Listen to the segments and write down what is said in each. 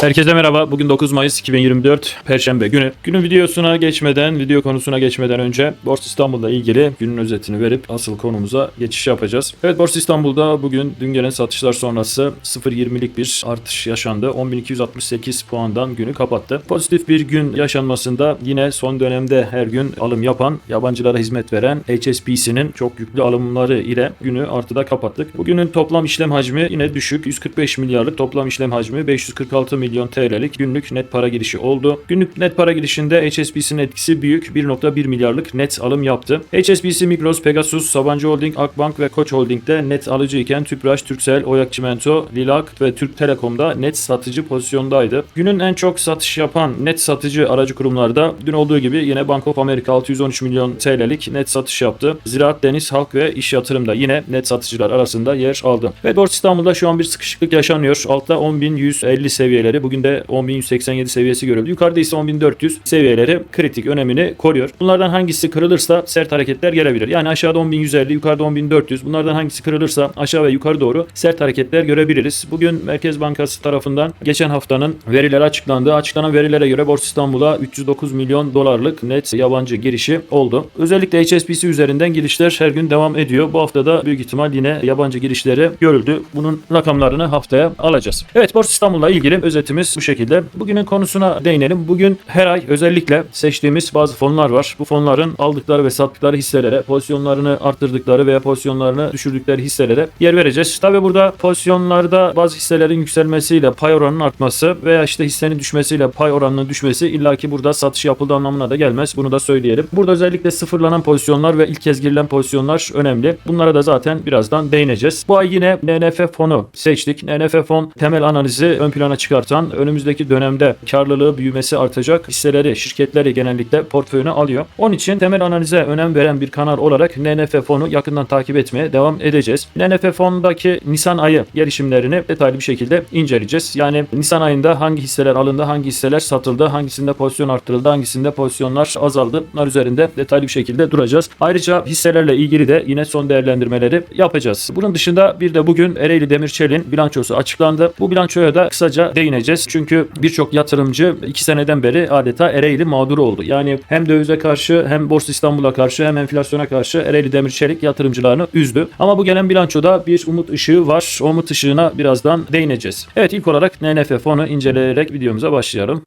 Herkese merhaba. Bugün 9 Mayıs 2024 Perşembe günü. Günün videosuna geçmeden, video konusuna geçmeden önce Borsa İstanbul'la ilgili günün özetini verip asıl konumuza geçiş yapacağız. Evet Borsa İstanbul'da bugün dün gelen satışlar sonrası 0.20'lik bir artış yaşandı. 10.268 puandan günü kapattı. Pozitif bir gün yaşanmasında yine son dönemde her gün alım yapan, yabancılara hizmet veren HSBC'nin çok yüklü alımları ile günü artıda kapattık. Bugünün toplam işlem hacmi yine düşük. 145 milyarlık toplam işlem hacmi 546 milyon TL'lik günlük net para girişi oldu. Günlük net para girişinde HSBC'nin etkisi büyük 1.1 milyarlık net alım yaptı. HSBC, Migros, Pegasus, Sabancı Holding, Akbank ve Koç Holding'de net alıcı iken Tüpraş, Turkcell, Oyak Çimento, Lilak ve Türk Telekom'da net satıcı pozisyondaydı. Günün en çok satış yapan net satıcı aracı kurumlarda dün olduğu gibi yine Bank of America 613 milyon TL'lik net satış yaptı. Ziraat, Deniz, Halk ve İş Yatırım'da yine net satıcılar arasında yer aldı. Ve Borsa İstanbul'da şu an bir sıkışıklık yaşanıyor. Altta 10.150 seviyeleri bugün de 10.187 seviyesi görüldü. Yukarıda ise 10.400 seviyeleri kritik önemini koruyor. Bunlardan hangisi kırılırsa sert hareketler gelebilir. Yani aşağıda 10.150, yukarıda 10.400. Bunlardan hangisi kırılırsa aşağı ve yukarı doğru sert hareketler görebiliriz. Bugün Merkez Bankası tarafından geçen haftanın verileri açıklandı. Açıklanan verilere göre Borsa İstanbul'a 309 milyon dolarlık net yabancı girişi oldu. Özellikle HSBC üzerinden girişler her gün devam ediyor. Bu hafta da büyük ihtimal yine yabancı girişleri görüldü. Bunun rakamlarını haftaya alacağız. Evet Borsa İstanbul'la ilgili özetimiz bu şekilde. Bugünün konusuna değinelim. Bugün her ay özellikle seçtiğimiz bazı fonlar var. Bu fonların aldıkları ve sattıkları hisselere, pozisyonlarını arttırdıkları veya pozisyonlarını düşürdükleri hisselere yer vereceğiz. Tabi burada pozisyonlarda bazı hisselerin yükselmesiyle pay oranının artması veya işte hissenin düşmesiyle pay oranının düşmesi illaki burada satış yapıldığı anlamına da gelmez. Bunu da söyleyelim. Burada özellikle sıfırlanan pozisyonlar ve ilk kez girilen pozisyonlar önemli. Bunlara da zaten birazdan değineceğiz. Bu ay yine NNF fonu seçtik. NNF fon temel analizi ön plana çıkartan önümüzdeki dönemde karlılığı büyümesi artacak hisseleri, şirketleri genellikle portföyüne alıyor. Onun için temel analize önem veren bir kanal olarak NNF fonu yakından takip etmeye devam edeceğiz. NNF fondaki Nisan ayı gelişimlerini detaylı bir şekilde inceleyeceğiz. Yani Nisan ayında hangi hisseler alındı, hangi hisseler satıldı, hangisinde pozisyon arttırıldı, hangisinde pozisyonlar azaldı. Bunlar üzerinde detaylı bir şekilde duracağız. Ayrıca hisselerle ilgili de yine son değerlendirmeleri yapacağız. Bunun dışında bir de bugün Ereğli Demirçel'in bilançosu açıklandı. Bu bilançoya da kısaca değineceğiz. Çünkü birçok yatırımcı iki seneden beri adeta Ereğli mağduru oldu. Yani hem dövize karşı hem Borsa İstanbul'a karşı hem enflasyona karşı Ereğli Demirçelik yatırımcılarını üzdü. Ama bu gelen bilançoda bir umut ışığı var. O umut ışığına birazdan değineceğiz. Evet ilk olarak NNF fonu inceleyerek videomuza başlayalım.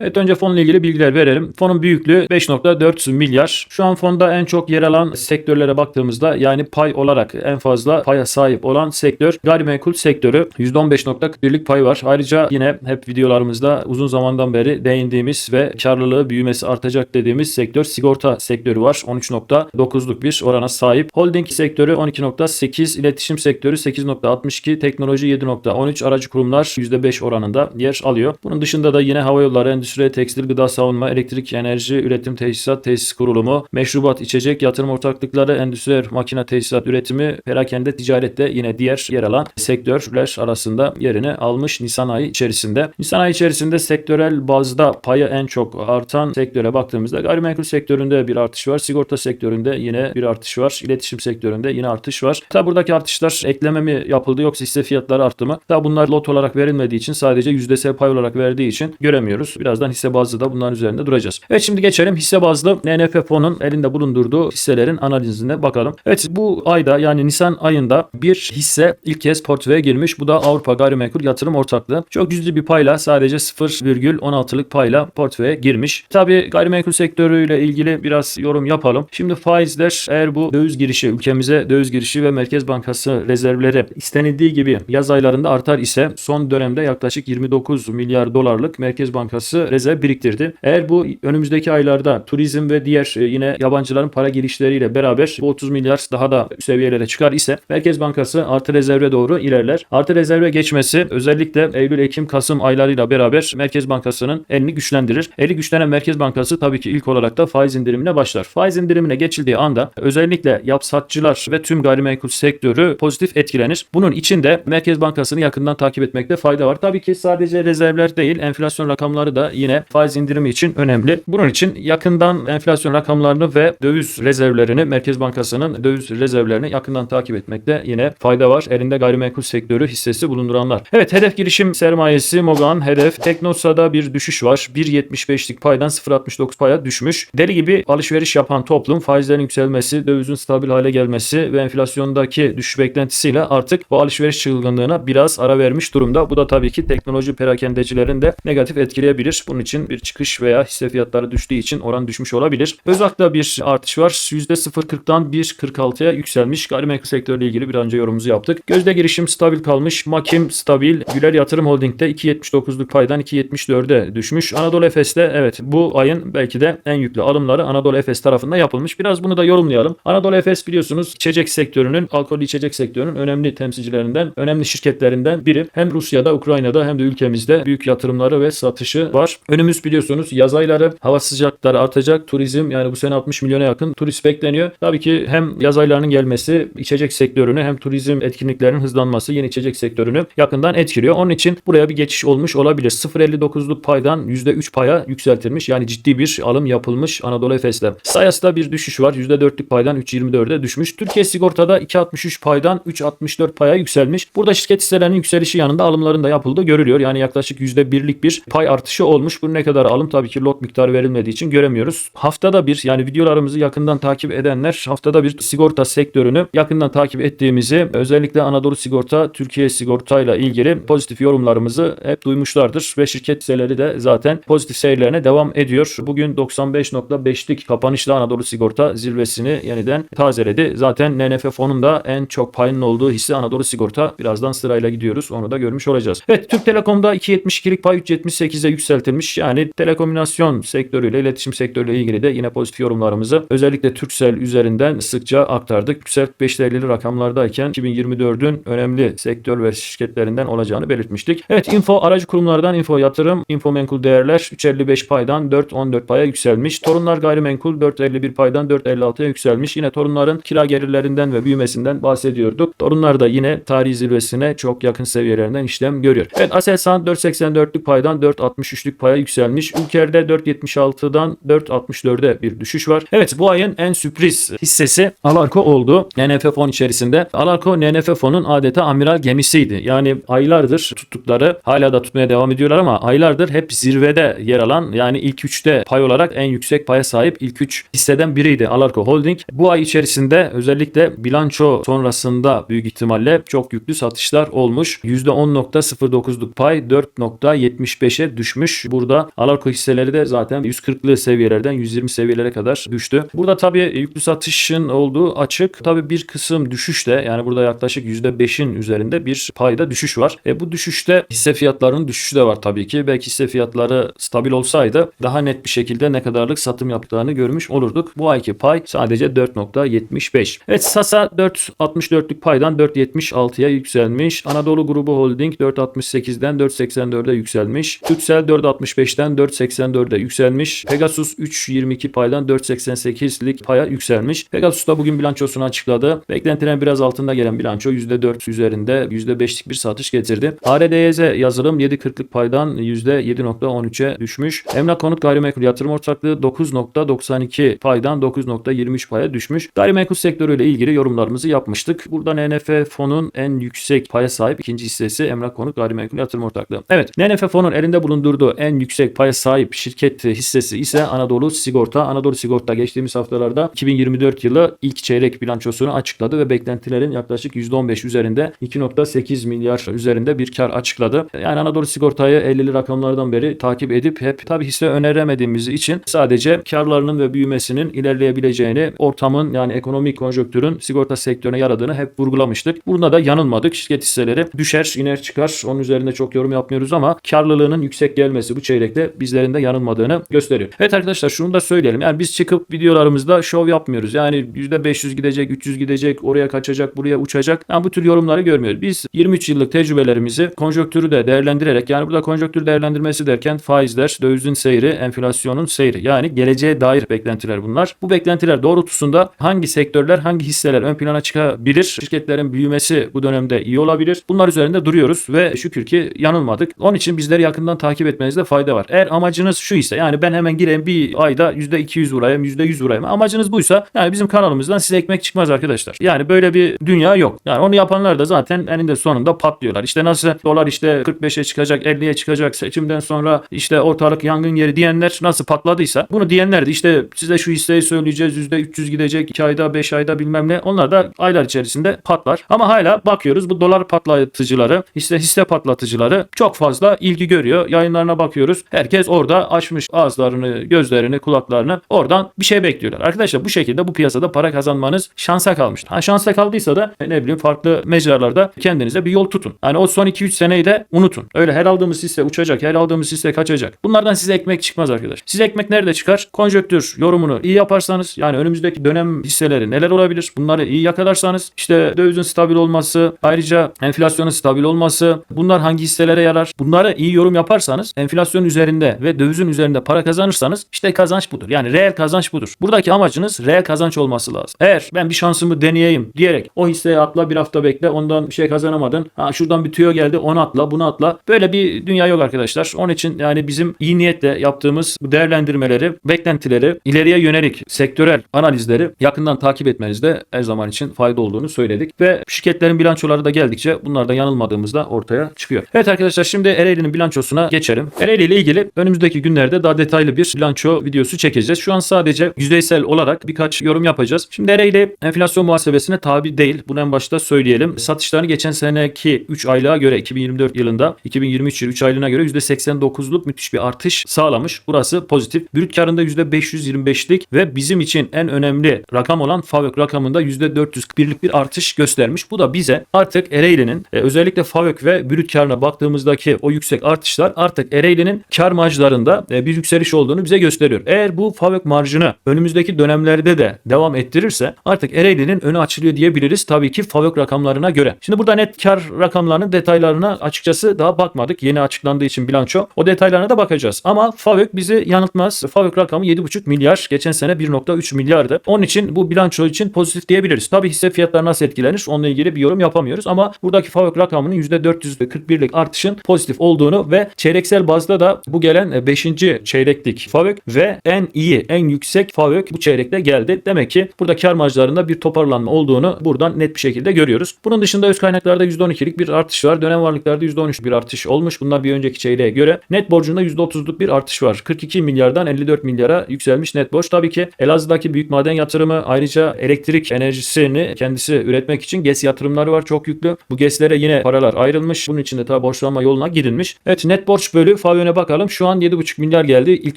Evet önce fonla ilgili bilgiler verelim. Fonun büyüklüğü 5.4 milyar. Şu an fonda en çok yer alan sektörlere baktığımızda yani pay olarak en fazla paya sahip olan sektör gayrimenkul sektörü. %15.41'lik pay var. Ayrıca yine hep videolarımızda uzun zamandan beri değindiğimiz ve karlılığı büyümesi artacak dediğimiz sektör sigorta sektörü var. 13.9'luk bir orana sahip. Holding sektörü 12.8, iletişim sektörü 8.62, teknoloji 7.13, aracı kurumlar %5 oranında yer alıyor. Bunun dışında da yine hava yolları, endüstri, tekstil, gıda, savunma, elektrik, enerji, üretim, tesisat, tesis kurulumu, meşrubat, içecek, yatırım ortaklıkları, endüstri, makine, tesisat, üretimi, perakende, ticarette yine diğer yer alan sektörler arasında yerini almış Nisan ayı içerisinde. Nisan ayı içerisinde sektörel bazda payı en çok artan sektöre baktığımızda gayrimenkul sektöründe bir artış var. Sigorta sektöründe yine bir artış var. İletişim sektöründe yine artış var. Tabi buradaki artışlar ekleme mi yapıldı yoksa hisse fiyatları arttı mı? Tabi bunlar lot olarak verilmediği için sadece yüzdesel pay olarak verdiği için göremiyoruz. Birazdan hisse bazlı da bunların üzerinde duracağız. Evet şimdi geçelim hisse bazlı NNF fonun elinde bulundurduğu hisselerin analizine bakalım. Evet bu ayda yani Nisan ayında bir hisse ilk kez portföye girmiş. Bu da Avrupa Gayrimenkul Yatırım Ortaklığı. Çok cüzi bir payla sadece 0,16'lık payla portföye girmiş. Tabi gayrimenkul sektörüyle ilgili biraz yorum yapalım. Şimdi faizler eğer bu döviz girişi ülkemize döviz girişi ve Merkez Bankası rezervleri istenildiği gibi yaz aylarında artar ise son dönemde yaklaşık 29 milyar dolarlık Merkez Bankası rezerv biriktirdi. Eğer bu önümüzdeki aylarda turizm ve diğer e, yine yabancıların para girişleriyle beraber bu 30 milyar daha da seviyelere çıkar ise Merkez Bankası artı rezerve doğru ilerler. Artı rezerve geçmesi özellikle Eylül, Ekim, Kasım aylarıyla beraber Merkez Bankası'nın elini güçlendirir. Eli güçlenen Merkez Bankası tabii ki ilk olarak da faiz indirimine başlar. Faiz indirimine geçildiği anda özellikle yapsatçılar ve tüm gayrimenkul sektörü pozitif etkilenir. Bunun için de Merkez Bankası'nı yakından takip etmekte fayda var. Tabii ki sadece rezervler değil enflasyon rakamları da yine faiz indirimi için önemli. Bunun için yakından enflasyon rakamlarını ve döviz rezervlerini Merkez Bankası'nın döviz rezervlerini yakından takip etmekte yine fayda var. Elinde gayrimenkul sektörü hissesi bulunduranlar. Evet hedef girişim sermayesi Mogan hedef Teknosa'da bir düşüş var. 1.75'lik paydan 0.69 paya düşmüş. Deli gibi alışveriş yapan toplum faizlerin yükselmesi, dövizin stabil hale gelmesi ve enflasyondaki düşüş beklentisiyle artık bu alışveriş çılgınlığına biraz ara vermiş durumda. Bu da tabii ki teknoloji perakendecilerin de negatif etkileyebilir. Bunun için bir çıkış veya hisse fiyatları düştüğü için oran düşmüş olabilir. Özak'ta bir artış var. %0.40'dan 1.46'ya yükselmiş. Gayrimenkul sektörüyle ilgili bir önce yorumumuzu yaptık. Gözde girişim stabil kalmış. Makim stabil. Güler Yatırım Holding'de 2.79'luk paydan 2.74'e düşmüş. Anadolu Efes'te evet bu ayın belki de en yüklü alımları Anadolu Efes tarafından yapılmış. Biraz bunu da yorumlayalım. Anadolu Efes biliyorsunuz içecek sektörünün, alkollü içecek sektörünün önemli temsilcilerinden, önemli şirketlerinden biri. Hem Rusya'da, Ukrayna'da hem de ülkemizde büyük yatırımları ve satışı var. Önümüz biliyorsunuz yaz ayları, hava sıcaklıkları artacak. Turizm yani bu sene 60 milyona yakın turist bekleniyor. Tabii ki hem yaz aylarının gelmesi içecek sektörünü hem turizm etkinliklerinin hızlanması yeni içecek sektörünü yakından etkiliyor. Onun için buraya bir geçiş olmuş olabilir. 0.59'luk paydan %3 paya yükseltilmiş. Yani ciddi bir alım yapılmış Anadolu Efes'te. Sayas'ta bir düşüş var. %4'lük paydan 3.24'e düşmüş. Türkiye Sigorta'da 2.63 paydan 3.64 paya yükselmiş. Burada şirket hisselerinin yükselişi yanında alımların da yapıldığı görülüyor. Yani yaklaşık %1'lik bir pay artışı olmuş. Bu ne kadar alım tabii ki lot miktarı verilmediği için göremiyoruz. Haftada bir yani videolarımızı yakından takip edenler haftada bir sigorta sektörünü yakından takip ettiğimizi özellikle Anadolu Sigorta, Türkiye Sigorta ile ilgili pozitif yorumlarımızı hep duymuşlardır ve şirket hisseleri de zaten pozitif seyirlerine devam ediyor. Bugün 95.5'lik kapanışla Anadolu Sigorta zirvesini yeniden tazeledi. Zaten NNF fonunda en çok payının olduğu hisse Anadolu Sigorta. Birazdan sırayla gidiyoruz. Onu da görmüş olacağız. Evet Türk Telekom'da 2.72'lik pay 3.78'e yükseltilmiş. Yani telekomünikasyon sektörüyle, iletişim sektörüyle ilgili de yine pozitif yorumlarımızı özellikle Turkcell üzerinden sıkça aktardık. Turkcell 5'li rakamlardayken 2024'ün önemli sektör ve şirketlerinden olacağını belirtmiştik. Evet info aracı kurumlardan info yatırım, info menkul değerler 3.55 paydan 4.14 paya yükselmiş. Torunlar gayrimenkul 4.51 paydan 4.56'ya yükselmiş. Yine torunların kira gelirlerinden ve büyümesinden bahsediyorduk. Torunlar da yine tarihi zirvesine çok yakın seviyelerinden işlem görüyor. Evet Aselsan 4.84'lük paydan 4.63'lük paya yükselmiş. Ülker'de 4.76'dan 4.64'e bir düşüş var. Evet bu ayın en sürpriz hissesi Alarko oldu. NNF fon içerisinde. Alarko NNF fonun adeta amiral gemisiydi. Yani aylardır tuttukları hala da tutmaya devam ediyorlar ama aylardır hep zirvede yer alan yani ilk üçte pay olarak en yüksek paya sahip ilk üç hisseden biriydi Alarko Holding. Bu ay içerisinde özellikle bilanço sonrasında büyük ihtimalle çok yüklü satışlar olmuş. %10.09'luk pay 4.75'e düşmüş. Burada Alarko hisseleri de zaten 140'lı seviyelerden 120 seviyelere kadar düştü. Burada tabii yüklü satışın olduğu açık. Tabii bir kısım düşüş de yani burada yaklaşık %5'in üzerinde bir payda düşüş var. E bu düşüşte hisse fiyatlarının düşüşü de var tabii ki. Belki hisse fiyatları stabil olsaydı daha net bir şekilde ne kadarlık satım yaptığını görmüş olurduk. Bu ayki pay sadece 4.75. Evet Sasa 4.64'lük paydan 4.76'ya yükselmiş. Anadolu Grubu Holding 4.68'den 4.84'e yükselmiş. Türksel 4.65'ten 4.84'e yükselmiş. Pegasus 3.22 paydan 4.88'lik paya yükselmiş. Pegasus da bugün bilançosunu açıkladı. Beklentilerin biraz altında gelen bilanço %4 üzerinde %5'lik bir satış getirdi. ARDYZ yazılım 7.40'lık paydan %7.13'e düşmüş. Emlak Konut Gayrimenkul Yatırım Ortaklığı 9.92 paydan 9.23 paya düşmüş. Gayrimenkul sektörüyle ilgili yorumlarımızı yapmıştık. Burada NNF fonun en yüksek paya sahip ikinci hissesi Emlak Konut Gayrimenkul Yatırım Ortaklığı. Evet NNF fonun elinde bulundurduğu en yüksek paya sahip şirket hissesi ise Anadolu Sigorta. Anadolu Sigorta geçtiğimiz haftalarda 2024 yılı ilk çeyrek bilançosunu açıkladı ve beklentilerin yaklaşık %15 üzerinde 2.8 milyar üzerinde bir kar açıkladı. Yani Anadolu Sigorta'yı 50'li rakamlardan beri takip edip hep tabi hisse öneremediğimiz için sadece karlarının ve büyümesinin ilerleyebileceğini ortamın yani ekonomik konjonktürün sigorta sektörüne yaradığını hep vurgulamıştık. Bunda da yanılmadık. Şirket hisseleri düşer, iner, çıkar. Onun üzerinde çok yorum yapmıyoruz ama karlılığının yüksek gelmesi bu çeyrekte bizlerin de yanılmadığını gösteriyor. Evet arkadaşlar şunu da söyleyelim. Yani biz çıkıp videolarımızda şov yapmıyoruz. Yani %500 gidecek, 300 gidecek, oraya kaçacak, buraya uçacak. Yani bu tür yorumları görmüyoruz. Biz 23 yıllık tecrübelerimizi konjonktürü de değerlendirerek yani burada konjonktür değerlendirmesi derken faizler, dövizin seyri, enflasyonun seyri. Yani geleceğe dair beklentiler bunlar. Bu beklentiler doğrultusunda hangi sektörler, hangi hisseler ön plana çıkabilir? Şirketlerin büyümesi bu dönemde iyi olabilir. Bunlar üzerinde duruyoruz ve şükür ki yanılmadık. Onun için bizleri yakından takip etmenizi etmenizde fayda var. Eğer amacınız şu ise yani ben hemen gireyim bir ayda %200 vurayım, %100 vurayım. Amacınız buysa yani bizim kanalımızdan size ekmek çıkmaz arkadaşlar. Yani böyle bir dünya yok. Yani onu yapanlar da zaten eninde sonunda patlıyorlar. İşte nasıl dolar işte 45'e çıkacak, 50'ye çıkacak seçimden sonra işte ortalık yangın yeri diyenler nasıl patladıysa bunu diyenler de işte size şu hisseyi söyleyeceğiz %300 gidecek 2 ayda 5 ayda bilmem ne. Onlar da aylar içerisinde patlar. Ama hala bakıyoruz bu dolar patlatıcıları, hisse hisse patlatıcıları çok fazla ilgi görüyor. Yayınlarına bakıyoruz. Herkes orada açmış ağızlarını, gözlerini, kulaklarını. Oradan bir şey bekliyorlar. Arkadaşlar bu şekilde bu piyasada para kazanmanız şansa kalmıştır. Ha şansa kaldıysa da ne bileyim farklı mecralarda kendinize bir yol tutun. Hani o son 2-3 seneyi de unutun. Öyle her aldığımız hisse uçacak, her aldığımız hisse kaçacak. Bunlardan size ekmek çıkmaz arkadaş. Size ekmek nerede çıkar? Konjöktür yorumunu iyi yaparsanız yani önümüzdeki dönem hisseleri neler olabilir? Bunları iyi yakalarsanız işte dövizin stabil olması, ayrıca enflasyonun stabil olması, bunlar hangi hisselere yarar? Bunları iyi yorum yaparsanız enflasyon üzerinde ve dövizin üzerinde para kazanırsanız işte kazanç budur. Yani reel kazanç budur. Buradaki amacınız reel kazanç olması lazım. Eğer ben bir şansımı deneyeyim diyerek o hisseye atla bir hafta bekle ondan bir şey kazanamadın. Ha şuradan bir tüyo geldi onu atla bunu atla. Böyle bir dünya yok arkadaşlar. Onun için yani bizim iyi niyetle yaptığımız bu değerlendirmeleri, beklentileri, ileriye yönelik sektörel analizleri yakından takip etmenizde her zaman için fayda olduğunu söyledik. Ve şirketlerin bilançoları da geldikçe bunlar da yanılmadığımızda ortaya çıkıyor. Evet arkadaşlar şimdi Ereğli'nin bilançosuna geçelim. İle ilgili önümüzdeki günlerde daha detaylı bir bilanço videosu çekeceğiz. Şu an sadece yüzeysel olarak birkaç yorum yapacağız. Şimdi Ereğli enflasyon muhasebesine tabi değil. Bunu en başta söyleyelim. Satışlarını geçen seneki 3 aylığa göre 2024 yılında 2023 yıl 3 aylığına göre %89'luk müthiş bir artış sağlamış. Burası pozitif. Brüt karında %525'lik ve bizim için en önemli rakam olan FAVÖK rakamında %441'lik bir artış göstermiş. Bu da bize artık Ereğli'nin e, özellikle FAVÖK ve brüt karına baktığımızdaki o yüksek artışlar artık Ereğli'nin kar marjlarında e, bir yükseliş olduğunu bize gösteriyor. Eğer bu FAVÖK marjını önümüzdeki dönemlerde de devam ettirirse artık Ereğli'nin önü açılıyor diyebiliriz. Tabii ki FAVÖK rakamlarına göre. Şimdi burada net kar rakamlarının detaylarına açıkçası daha bakmadık. Yeni açıklandığı için bilanço. O detaylarına da bakacağız. Ama FAVÖK bizi yanıltmaz. FAVÖK rakamı 7,5 milyar. Geçen sene 1,3 milyardı. Onun için bu bilanço için pozitif diyebiliriz. Tabii hisse fiyatları nasıl etkilenir? Onunla ilgili bir yorum yapamıyoruz. Ama buradaki FAVÖK rakamının %441'lik artışın pozitif olduğunu ve çeyreksel bazda da bu gelen 5. çeyreklik FAVÖK ve en iyi, en yüksek FAVÖK bu çeyrekte geldi. Demek ki burada kar marjlarında bir toparlanma olduğunu buradan net bir şekilde görüyoruz. Bunun dışında öz kaynaklarda %12'lik bir artış var. Dönem varlıklarda %13 bir artış olmuş. Bunlar bir önceki çeyreğe göre. Net borcunda %30'luk bir artış var. 42 milyardan 54 milyara yükselmiş net borç. Tabii ki Elazığ'daki büyük maden yatırımı ayrıca elektrik enerjisini kendisi üretmek için GES yatırımları var çok yüklü. Bu GES'lere yine paralar ayrılmış. Bunun için de tabii borçlanma yoluna gidilmiş. Evet net borç bölü FAVÖK'e bakalım. Şu an 7,5 milyar geldi ilk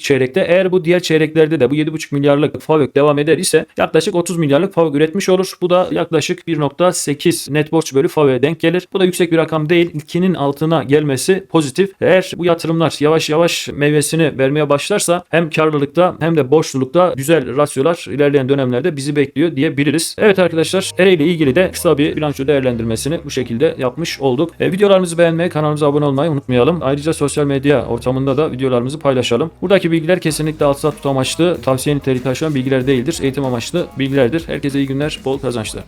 çeyrekte. Eğer bu diğer çeyreklerde de bu 7,5 milyarlık FAVÖK devam eder ise yaklaşık 30 milyarlık FAVÖK üretmiş olur. Bu da yaklaşık 1.8 net borç bölü FAVÖK'e denk gelir. Bu da yüksek bir rakam değil. İlkinin altına gelmesi pozitif. Eğer bu yatırımlar yavaş yavaş meyvesini vermeye başlarsa hem karlılıkta hem de borçlulukta güzel rasyolar ilerleyen dönemlerde bizi bekliyor diyebiliriz. Evet arkadaşlar Ereğli ile ilgili de kısa bir bilanço değerlendirmesini bu şekilde yapmış olduk. E, videolarımızı beğenmeyi, kanalımıza abone olmayı unutmayalım. Ayrıca sosyal medya ortamında da videolarımızı paylaşalım. Buradaki bilgiler kesinlikle alt sat amaçlı, tavsiye niteliği taşıyan bilgiler değildir. Eğitim amaçlı bilgilerdir. Herkese iyi günler, bol kazançlar.